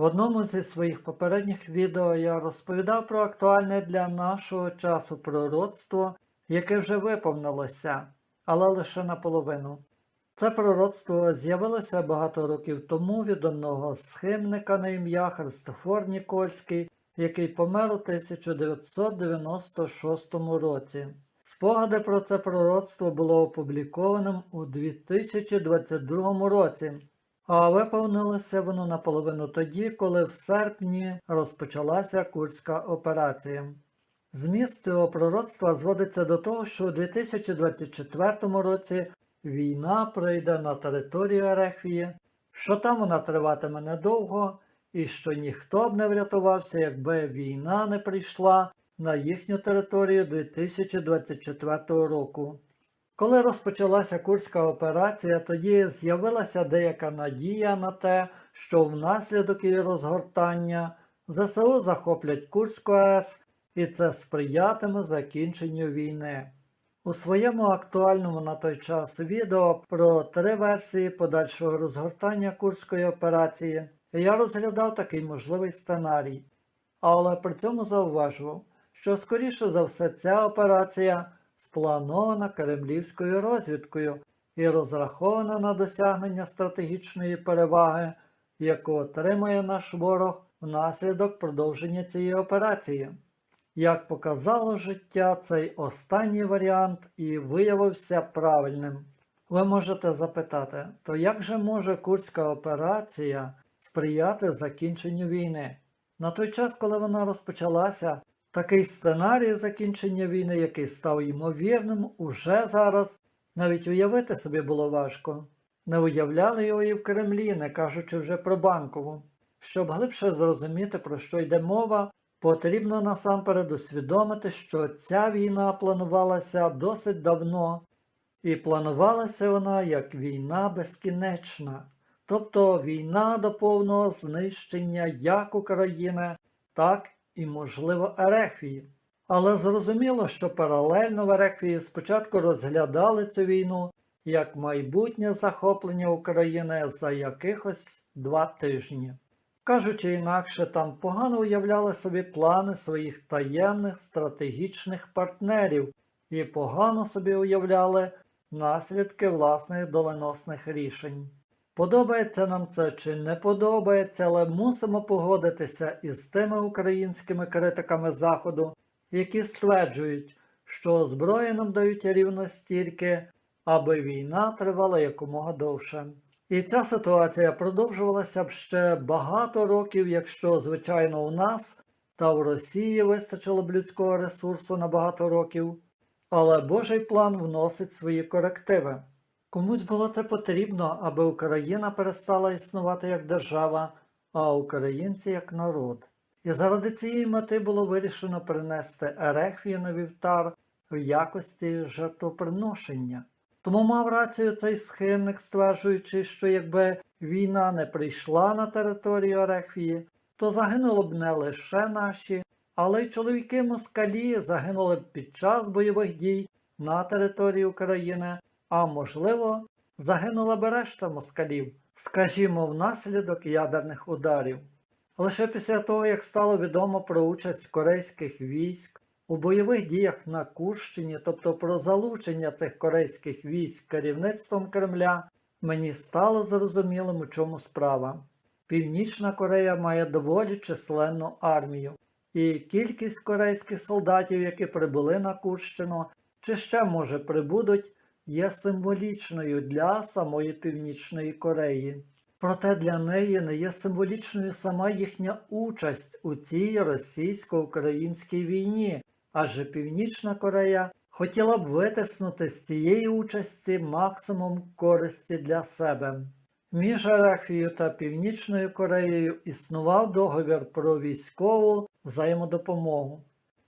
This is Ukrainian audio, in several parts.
В одному зі своїх попередніх відео я розповідав про актуальне для нашого часу пророцтво, яке вже виповнилося, але лише наполовину. Це пророцтво з'явилося багато років тому від одного схимника на ім'я Христофор Нікольський, який помер у 1996 році. Спогади про це пророцтво було опублікованим у 2022 році, а виповнилося воно наполовину тоді, коли в серпні розпочалася Курська операція. Зміст цього пророцтва зводиться до того, що у 2024 році війна прийде на територію Ерехвії, що там вона триватиме недовго, і що ніхто б не врятувався, якби війна не прийшла на їхню територію 2024 року. Коли розпочалася Курська операція, тоді з'явилася деяка надія на те, що внаслідок її розгортання ЗСУ захоплять Курську АЕС і це сприятиме закінченню війни. У своєму актуальному на той час відео про три версії подальшого розгортання Курської операції я розглядав такий можливий сценарій, але при цьому зауважував, що скоріше за все ця операція спланована кремлівською розвідкою і розрахована на досягнення стратегічної переваги, яку отримає наш ворог внаслідок продовження цієї операції. Як показало життя, цей останній варіант і виявився правильним. Ви можете запитати, то як же може Курська операція сприяти закінченню війни? На той час, коли вона розпочалася, такий сценарій закінчення війни, який став ймовірним, уже зараз навіть уявити собі було важко. Не уявляли його і в Кремлі, не кажучи вже про банкову. Щоб глибше зрозуміти, про що йде мова, Потрібно насамперед усвідомити, що ця війна планувалася досить давно, і планувалася вона як війна безкінечна, тобто війна до повного знищення як України, так і, можливо, Ерехвії. Але зрозуміло, що паралельно в Ерехвії спочатку розглядали цю війну як майбутнє захоплення України за якихось два тижні. Кажучи інакше, там погано уявляли собі плани своїх таємних стратегічних партнерів і погано собі уявляли наслідки власних доленосних рішень. Подобається нам це чи не подобається, але мусимо погодитися із тими українськими критиками Заходу, які стверджують, що зброї нам дають рівно стільки, аби війна тривала якомога довше. І ця ситуація продовжувалася б ще багато років, якщо, звичайно, у нас та в Росії вистачило б людського ресурсу на багато років, але Божий план вносить свої корективи. Комусь було це потрібно, аби Україна перестала існувати як держава, а українці як народ. І заради цієї мети було вирішено принести Ерехвію на вівтар в якості жертвоприношення. Тому мав рацію цей схимник, стверджуючи, що якби війна не прийшла на територію Орехвії, то загинуло б не лише наші, але й чоловіки москалі загинули б під час бойових дій на території України, а можливо, загинула б решта москалів, скажімо, внаслідок ядерних ударів. Лише після того, як стало відомо про участь корейських військ у бойових діях на Курщині, тобто про залучення цих корейських військ керівництвом Кремля, мені стало зрозумілим, у чому справа. Північна Корея має доволі численну армію, і кількість корейських солдатів, які прибули на Курщину, чи ще, може, прибудуть, є символічною для самої Північної Кореї. Проте для неї не є символічною сама їхня участь у цій російсько-українській війні, адже Північна Корея хотіла б витиснути з цієї участі максимум користі для себе. Між Ерефією та Північною Кореєю існував договір про військову взаємодопомогу.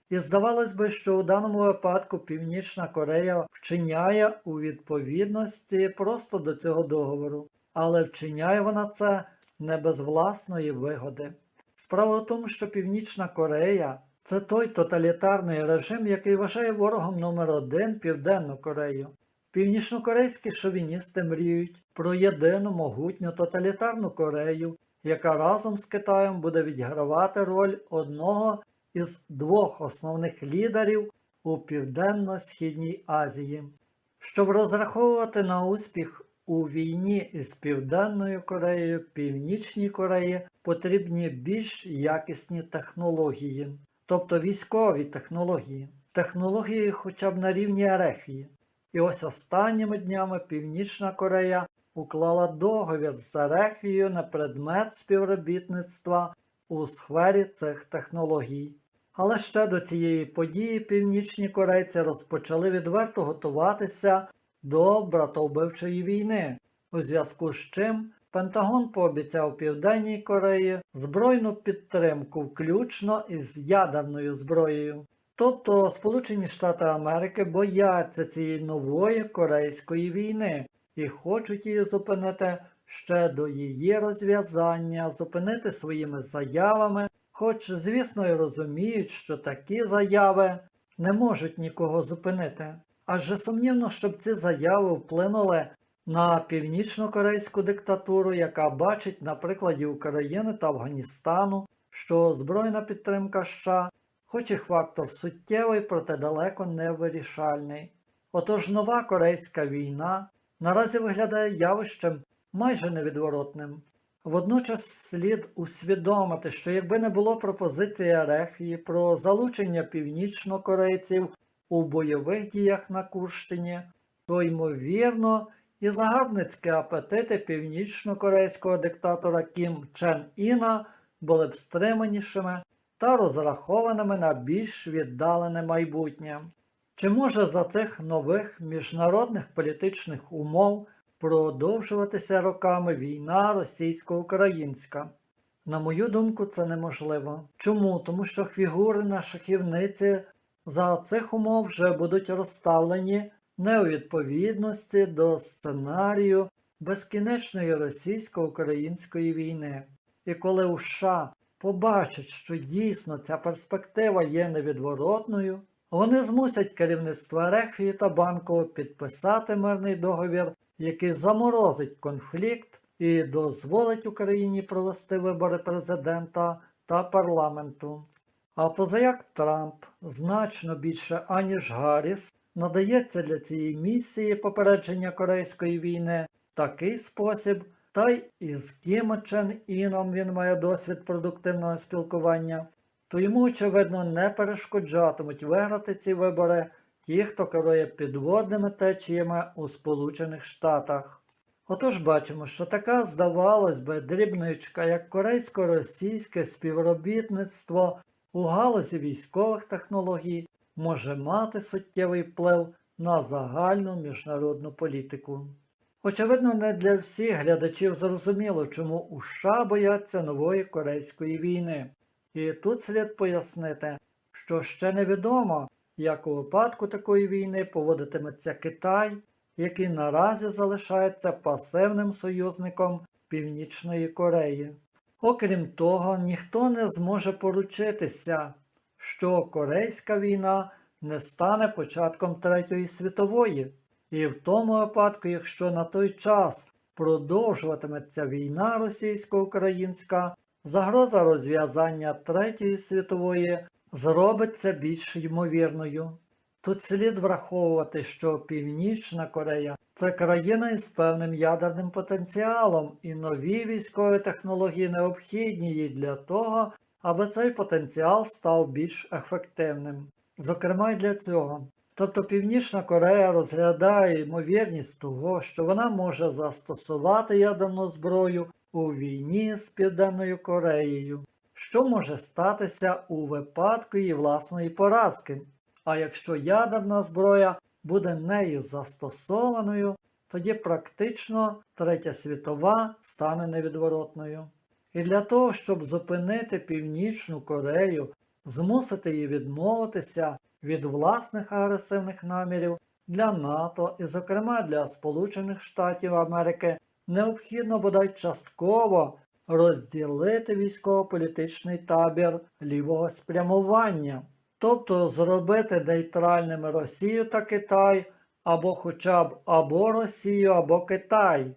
І здавалось би, що у даному випадку Північна Корея вчиняє у відповідності просто до цього договору, але вчиняє вона це не без власної вигоди. Справа в тому, що Північна Корея це той тоталітарний режим, який вважає ворогом номер один Південну Корею. Північнокорейські шовіністи мріють про єдину могутню тоталітарну Корею, яка разом з Китаєм буде відігравати роль одного із двох основних лідерів у Південно-Східній Азії. Щоб розраховувати на успіх у війні із Південною Кореєю, Північній Кореї потрібні більш якісні технології, тобто військові технології, технології хоча б на рівні Ерефії. І ось останніми днями Північна Корея уклала договір з Ерефією на предмет співробітництва у сфері цих технологій. Але ще до цієї події північні корейці розпочали відверто готуватися до братовбивчої війни, у зв'язку з чим Пентагон пообіцяв Південній Кореї збройну підтримку, включно із ядерною зброєю. Тобто Сполучені Штати Америки бояться цієї нової корейської війни і хочуть її зупинити ще до її розв'язання, зупинити своїми заявами, хоч, звісно, і розуміють, що такі заяви не можуть нікого зупинити. Адже сумнівно, щоб ці заяви вплинули на північно-корейську диктатуру, яка бачить на прикладі України та Афганістану, що збройна підтримка США, хоч і фактор суттєвий, проте далеко не вирішальний. Отож нова корейська війна наразі виглядає явищем майже невідворотним. Водночас слід усвідомити, що якби не було пропозиції Ерефії про залучення північнокорейців у бойових діях на Курщині, то ймовірно і загарбницькі апетити північно-корейського диктатора Кім Чен Іна були б стриманішими та розрахованими на більш віддалене майбутнє. Чи може за цих нових міжнародних політичних умов продовжуватися роками війна російсько-українська? На мою думку, це неможливо. Чому? Тому що фігури на шахівниці за цих умов вже будуть розставлені не у відповідності до сценарію безкінечної російсько-української війни. І коли у США побачать, що дійсно ця перспектива є невідворотною, вони змусять керівництво Рехвії та Банкову підписати мирний договір, який заморозить конфлікт і дозволить Україні провести вибори президента та парламенту. А позаяк Трамп значно більше аніж Гарріс надається для цієї місії попередження Корейської війни такий спосіб, та й із Кім Чен Іном він має досвід продуктивного спілкування, то йому, очевидно, не перешкоджатимуть виграти ці вибори ті, хто керує підводними течіями у Сполучених Штатах. Отож бачимо, що така, здавалось би, дрібничка, як корейсько-російське співробітництво у галузі військових технологій може мати суттєвий вплив на загальну міжнародну політику. Очевидно, не для всіх глядачів зрозуміло, чому у США бояться нової корейської війни. І тут слід пояснити, що ще невідомо, як у випадку такої війни поводитиметься Китай, який наразі залишається пасивним союзником Північної Кореї. Окрім того, ніхто не зможе поручитися, що Корейська війна не стане початком Третьої світової, і в тому випадку, якщо на той час продовжуватиметься війна російсько-українська, загроза розв'язання Третьої світової зробиться більш ймовірною. Тут слід враховувати, що Північна Корея це країна із певним ядерним потенціалом, і нові військові технології необхідні їй для того, аби цей потенціал став більш ефективним. Зокрема й для цього. Тобто Північна Корея розглядає ймовірність того, що вона може застосувати ядерну зброю у війні з Південною Кореєю, що може статися у випадку її власної поразки. А якщо ядерна зброя буде нею застосованою, тоді практично Третя світова стане невідворотною. І для того, щоб зупинити Північну Корею, змусити її відмовитися від власних агресивних намірів для НАТО і, зокрема, для Сполучених Штатів Америки, необхідно бодай частково розділити військово-політичний табір лівого спрямування, тобто зробити нейтральними Росію та Китай, або хоча б або Росію, або Китай.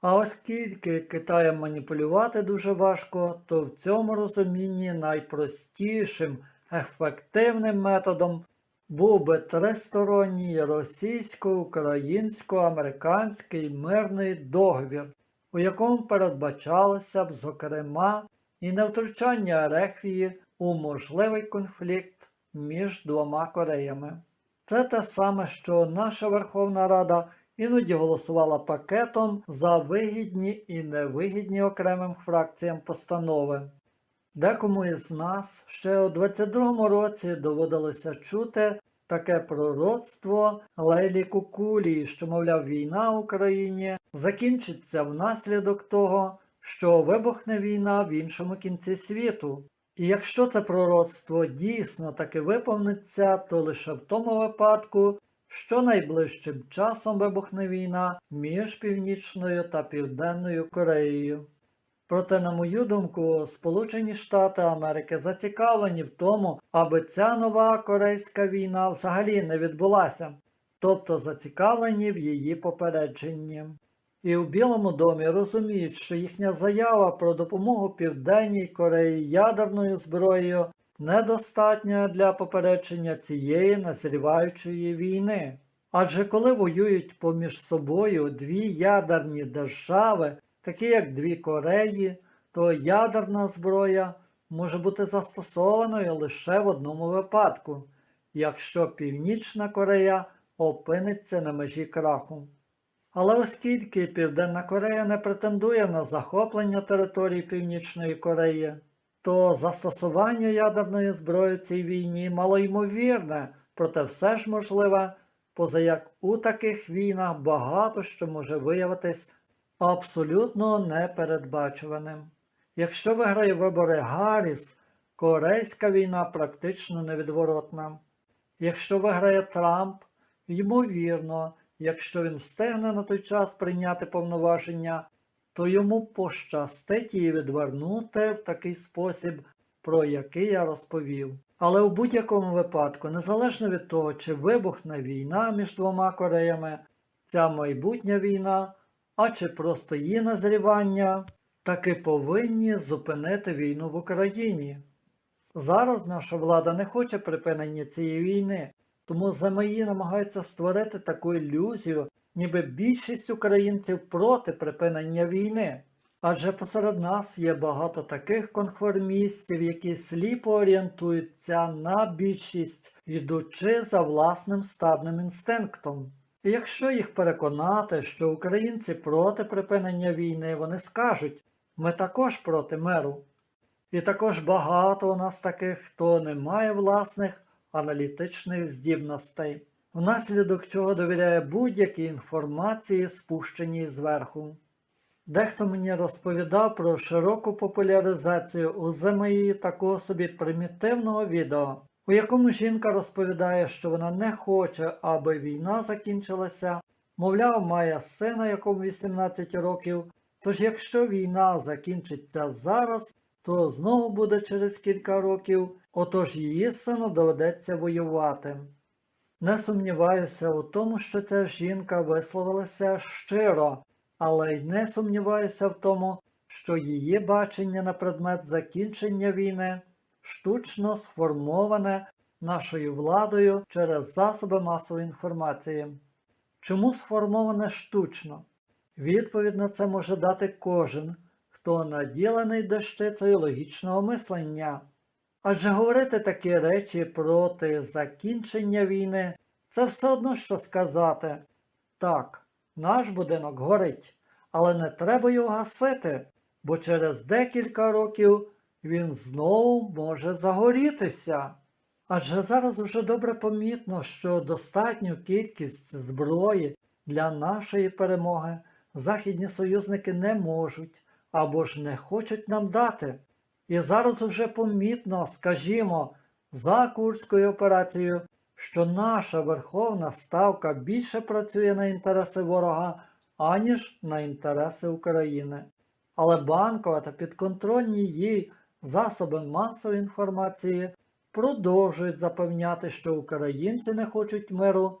А оскільки Китаєм маніпулювати дуже важко, то в цьому розумінні найпростішим ефективним методом був би тристоронній російсько-українсько-американський мирний договір, у якому передбачалося б, зокрема, і невтручання Ерефії у можливий конфлікт між двома Кореями. Це те саме, що наша Верховна Рада іноді голосувала пакетом за вигідні і невигідні окремим фракціям постанови. Декому із нас ще у 22-му році доводилося чути таке пророцтво Лейлі Кукулії, що, мовляв, війна в Україні закінчиться внаслідок того, що вибухне війна в іншому кінці світу. І якщо це пророцтво дійсно таки виповниться, то лише в тому випадку, що найближчим часом вибухне війна між Північною та Південною Кореєю. Проте, на мою думку, Сполучені Штати Америки зацікавлені в тому, аби ця нова корейська війна взагалі не відбулася, тобто зацікавлені в її попередженні. І у Білому домі розуміють, що їхня заява про допомогу Південній Кореї ядерною зброєю недостатня для попередження цієї назріваючої війни. Адже коли воюють поміж собою дві ядерні держави, такі як дві Кореї, то ядерна зброя може бути застосованою лише в одному випадку, якщо Північна Корея опиниться на межі краху. Але оскільки Південна Корея не претендує на захоплення території Північної Кореї, то застосування ядерної зброї в цій війні малоймовірне, проте все ж можливе, позаяк у таких війнах багато що може виявитись абсолютно непередбачуваним. Якщо виграє вибори Гарріс, корейська війна практично невідворотна. Якщо виграє Трамп, ймовірно, якщо він встигне на той час прийняти повноваження, то йому пощастить її відвернути в такий спосіб, про який я розповів. Але у будь-якому випадку, незалежно від того, чи вибухне війна між двома Кореями, ця майбутня війна, а чи просто її назрівання, таки повинні зупинити війну в Україні. Зараз наша влада не хоче припинення цієї війни, тому ЗМІ намагаються створити таку ілюзію, ніби більшість українців проти припинення війни. Адже посеред нас є багато таких конформістів, які сліпо орієнтуються на більшість, йдучи за власним стадним інстинктом. І якщо їх переконати, що українці проти припинення війни, вони скажуть, ми також проти миру. І також багато у нас таких, хто не має власних аналітичних здібностей, внаслідок чого довіряє будь-якій інформації, спущеній зверху. Дехто мені розповідав про широку популяризацію у ЗМІ такого собі примітивного відео, у якому жінка розповідає, що вона не хоче, аби війна закінчилася, мовляв, має сина, якому 18 років. Тож якщо війна закінчиться зараз, то знову буде через кілька років, отож її сину доведеться воювати. Не сумніваюся у тому, що ця жінка висловилася щиро, але й не сумніваюся в тому, що її бачення на предмет закінчення війни штучно сформоване нашою владою через засоби масової інформації. Чому сформоване штучно? Відповідь на це може дати кожен, хто наділений дещицею логічного мислення. Адже говорити такі речі проти закінчення війни це все одно що сказати. Так, наш будинок горить, але не треба його гасити, бо через декілька років він знову може загорітися. Адже зараз вже добре помітно, що достатню кількість зброї для нашої перемоги західні союзники не можуть або ж не хочуть нам дати. І зараз вже помітно, скажімо, за Курською операцією, що наша Верховна Ставка більше працює на інтереси ворога, аніж на інтереси України. Але банкова та підконтрольні їй засоби масової інформації продовжують запевняти, що українці не хочуть миру,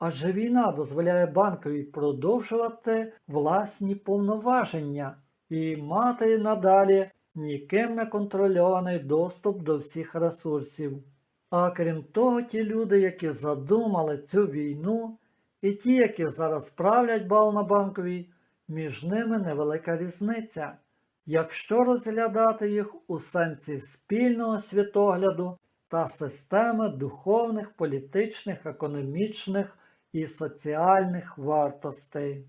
Адже війна дозволяє банкові продовжувати власні повноваження і мати надалі ніким не контрольований доступ до всіх ресурсів. А крім того, ті люди, які задумали цю війну, і ті, які зараз правлять бал на банковій, між ними невелика різниця. Якщо розглядати їх у сенсі спільного світогляду та системи духовних, політичних, економічних і соціальних вартостей.